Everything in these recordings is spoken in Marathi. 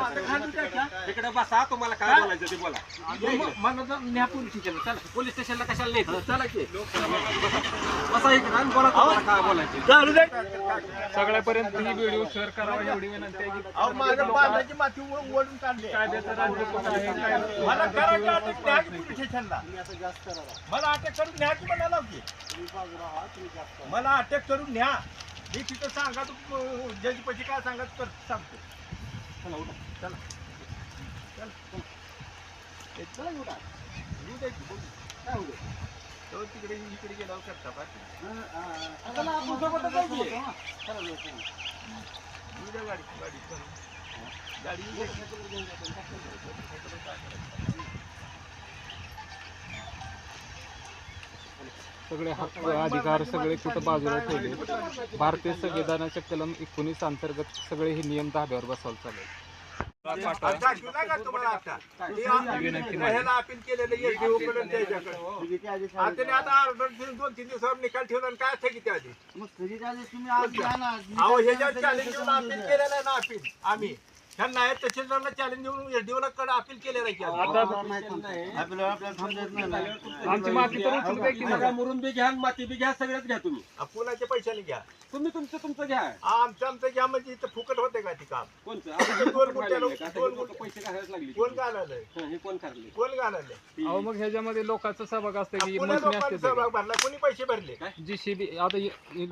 तिकडे बसा तुम्हाला काय बोलायचं ते बोला. मला तर न्या पोलीस स्टेशनला चला पोलीस स्टेशनला कशाला नाही चला की बसा इकडे बोला तुम्हाला काय बोलायचं सगळ्यापर्यंत ही व्हिडिओ शेअर करावा एवढी विनंती आहे की माती ओढ- ओढून काढली कायद्याचं राज्य मला पोलीस स्टेशनला मला अटक करून न्या की म्हणाला की मला अटक करून न्या मी तिथं सांगा तू जज पैसे काय सांगत कर सांगतो चला उठा चला चला चला. चला उठा येऊ बोलू. काय होऊ? तो तिकडे इकडे गेल्यावर करता बाकी चला, आपण सोबतच जाऊ की. येऊ दे गाडी गाडी चला. गाडी येऊ. सगळे हक्क अधिकार सगळे कुठं बाजूला ठेवले? भारतीय संविधानाच्या कलम एकोणीस अंतर्गत सगळे हे नियम धाब्यावर बसवायला चालेल. आता दाखवू नका तुम्हाला आता. ते आ- ह्याला अपील केलेलं SDO कडून त्याच्याकडे. आता त्याने आता ऑर्डर देऊन दोन तीन दिवसावर निकाल ठेवला आणि काय थकीत आधी अहो ह्याच्यावर चॅलेंज देऊन अपील केलेलं आहे ना अपील. आम्ही. तहसीलदारला चॅलेंज देऊन कडे अपील केलेलं आहे की आम्ही. आमची माती तर उचलू काय की नाही? नका मुरुम बी घ्या माती बी घ्या सगळ्यात घ्या तुम्ही. आ, पैशाने घ्या. तुम्ही तुमचं तुमचं घ्या. आमचं आमचं घ्या म्हणजे इथं फुकट होते का ती काम? कोणचं? आता हे दोन कोण गुंठ्याला- काढलंय का? आता दोन हे लोकं पैसे घालायला लागले. कोण घालायलंय? हं, हे कोण काढले कोण घालायलंय? अहो मग ह्याच्यामध्ये लोकांचा सहभाग असतो की पुण्या असते सहभाग भरला. कोणी पैसे भरले? जी सी बी आता हे- हे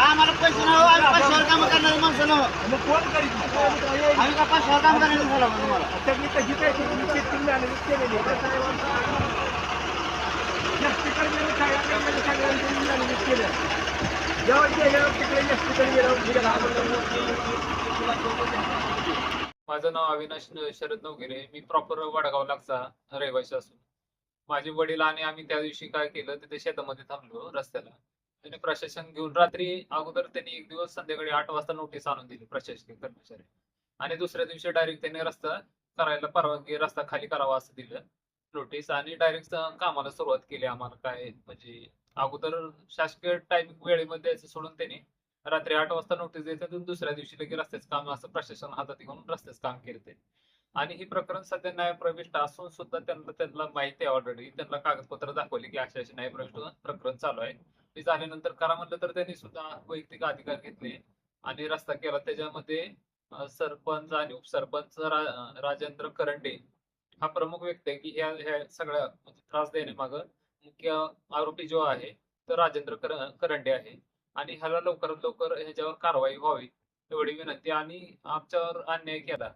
आम्हाला पैसे हो, आम्ही काम करणारे माणसं हो. आम्ही का काम झालं तुम्हाला केलेली माझं नाव अविनाश शरद नवगिरे. मी प्रॉपर वडगाव लागचा रहिवाशी असून. माझे वडील आणि आम्ही त्या दिवशी काय केलं तिथे शेतामध्ये थांबलो रस्त्याला. त्याने प्रशासन घेऊन रात्री अगोदर त्यांनी एक दिवस संध्याकाळी आठ वाजता नोटीस आणून दिली प्रशासकीय कर्मचारी आणि दुसऱ्या दिवशी डायरेक्ट त्यांनी रस्ता करायला परवानगी रस्ता खाली करावा असं दिलं. नोटीस आणि डायरेक्ट कामाला सुरुवात केली आम्हाला काय म्हणजे अगोदर शासकीय टायमिंग वेळेमध्ये द्यायचं सोडून त्यांनी रात्री आठ वाजता नोटीस द्यायचं दुसऱ्या दिवशी लगेच रस्त्याचं काम असं प्रशासन हातात घेऊन रस्त्याचं काम केलं आणि हे प्रकरण सध्या न्यायप्रविष्ट असून सुद्धा त्यांना त्यांना माहिती आहे ऑलरेडी त्यांना कागदपत्र दाखवली की अशा अशा न्यायप्रविष्ट प्रकरण चालू आहे. ते झाल्यानंतर करा म्हणलं तर त्यांनी सुद्धा वैयक्तिक अधिकार घेतले आणि रस्ता केला. त्याच्यामध्ये सरपंच आणि उपसरपंच राजेंद्र करंडे हा प्रमुख व्यक्ती आहे की ह्या ह्या सगळ्या त्रास देण्यामागं मुख्य आरोपी जो आहे तर राजेंद्र कर- करंडे आहे. आणि ह्याला लवकरात लवकर ह्याच्यावर कारवाई व्हावी एवढी विनंती. आणि आमच्यावर अन्याय केला.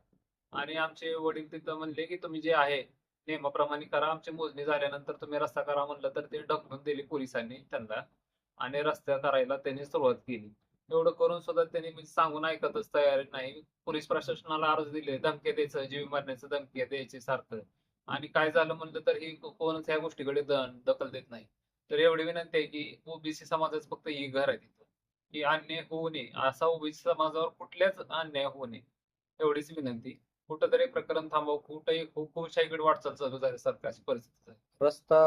आणि आमचे वडील तिथं म्हणले की तुम्ही जे आहे नियमाप्रमाणे करा. आमची मोजणी झाल्यानंतर तुम्ही रस्ता करा. म्हणलं तर ते ढकलून दिले पोलिसांनी त्यांना. आणि रस्ता करायला त्यांनी सुरुवात केली. एवढं करून सुद्धा त्यांनी म्हणजे सांगून ऐकतच तयार नाही. पोलीस प्रशासनाला अर्ज दिले धमके द्यायचं जीव मारण्याचं धमके द्यायचे सारखं. आणि काय झालं म्हणलं तर ही कोणच ह्या गोष्टीकडे दखल देत नाही. तर एवढी विनंती आहे की ओबीसी समाजाचं फक्त ही घर आहे तिथं. की अन्याय होऊ नये. असा ओबीसी समाजावर कुठल्याच अन्याय होऊ नये. एवढीच विनंती. कुठंतरी प्रकरण थांबव. कुठंही हुकुमशाहीकडे वाटचाल चालू झाली सरकारची परिस्थिती. रस्ता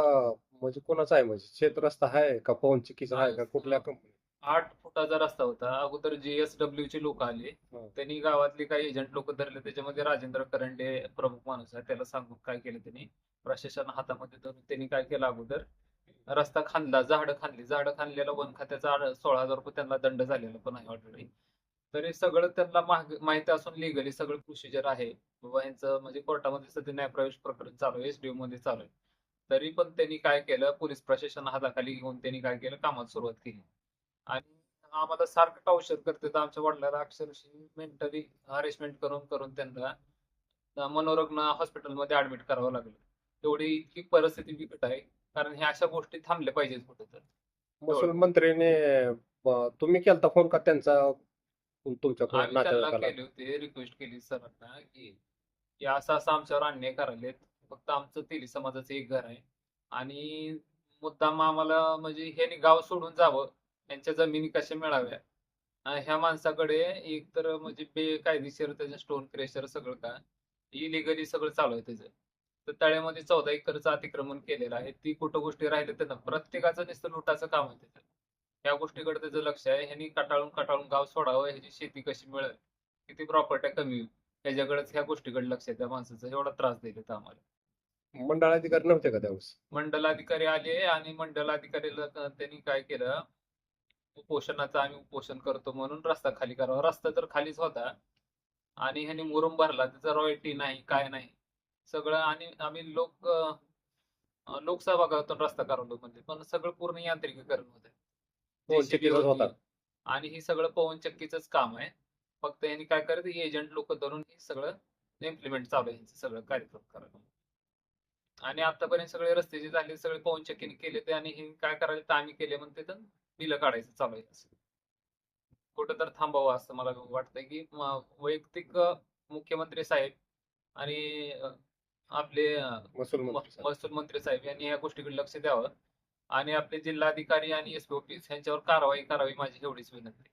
म्हणजे कोणाचा आहे? म्हणजे शेत रस्ता आहे का? पवन चिकीचा आहे का? कुठल्या कंपनी आठ फुटाचा रस्ता होता. अगोदर जीएसडब्ल्यू चे लोक आले. हा. त्यांनी गावातली काही एजंट लोक धरले. त्याच्यामध्ये राजेंद्र करंडे प्रमुख माणूस आहे त्याला सांगून काय केलं त्यांनी? प्रशासन हातामध्ये धरून त्यांनी काय केलं अगोदर? रस्ता खांदला. झाडं खांदली. झाडं खांदलेला वन खात्याचा सोळा हजार रुपये त्यांना दंड झालेला पण आहे ऑलरेडी तरी सगळं त्यांना माहिती असून लिगली सगळं प्रोसिजर आहे. बाबा यांचं म्हणजे कोर्टामध्ये सध्या न्यायप्रवेश प्रकरण चालू आहे. एसडीओ मध्ये चालू आहे. तरी पण त्यांनी काय केलं? पोलीस प्रशासन हाताखाली घेऊन त्यांनी काय केलं? कामाला सुरुवात केली. आणि आम्हाला सारखं टॉर्चर करतात आमच्या वडिलांना अक्षरशः मेंटली हरेसमेंट करून करून त्यांना मनोरुग्ण हॉस्पिटलमध्ये ऍडमिट करावं लागलं. एवढी इतकी परिस्थिती बिकट आहे. कारण ह्या अशा गोष्टी थांबल्या पाहिजेत कुठं तर महसूल मंत्र्याने अं, तुम्ही केलता फोन का त्यांचा केले होते रिक्वेस्ट केली सरांना की असं असं आमच्यावर अन्याय करायलेत. फक्त आमचं तेली समाजाचं एक घर आहे. आणि मुद्दाम आम्हाला म्हणजे ह्यांनी गाव सोडून जावं. यांच्या जमिनी कशा मिळाव्या? ह्या माणसाकडे एक तर म्हणजे बेकायदेशीर त्याचं स्टोन क्रेशर सगळं का? इलिगली सगळं चालू आहे त्याचं. तर तळ्यामध्ये चौदा एकरचं अतिक्रमण केलेलं आहे. ती कुठं गोष्टी राहिल्या त्यांना प्रत्येकाचं नुसतं लुटाचं काम आहे त्याचं. या गोष्टीकडे त्याचं लक्ष आहे. ह्यांनी कटाळून कटाळून गाव सोडावं. ह्याची शेती कशी मिळेल? किती प्रॉपर्ट्या कमी होईल? ह्याच्याकडेच ह्या गोष्टीकडे लक्ष आहे. त्या माणसाचा एवढा त्रास दिलेत आम्हाला. मंडळाधिकारी नव्हते का त्यावेळेस? मंडलाधिकारी आले आणि मंडलाधिकारीला त्यांनी काय केलं? उपोषणाचं आम्ही उपोषण करतो म्हणून रस्ता खाली करावा. रस्ता तर खालीच होता. आणि ह्यांनी मुरुम भरला. त्याचा रॉयल्टी नाही काय नाही. सगळं आणि आम्ही लोक लोकसहभागातून रस्ता करावलो म्हणजे पण सगळं पूर्ण यांत्रिकीकरण होत. आणि हे सगळं पवन चक्कीचंच काम आहे. फक्त यांनी काय करायचं एजंट लोक धरून हे सगळं इम्प्लिमेंट चालू आहे सगळं कार्यक्रम करायला. आणि आतापर्यंत सगळे रस्ते जे झाले सगळे पवन चक्कीने केले ते आणि हे काय करायला तर आम्ही केले म्हणते तर बिलं काढायचं चालू आहे असं. कुठं तर थांबावं असं मला वाटतंय की वैयक्तिक मुख्यमंत्री साहेब आणि आपले महसूल मंत्री साहेब यांनी या गोष्टीकडे लक्ष द्यावं आणि आपले जिल्हाधिकारी आणि एसपी ऑफिस यांच्यावर कारवाई करावी माझी एवढीच विनंती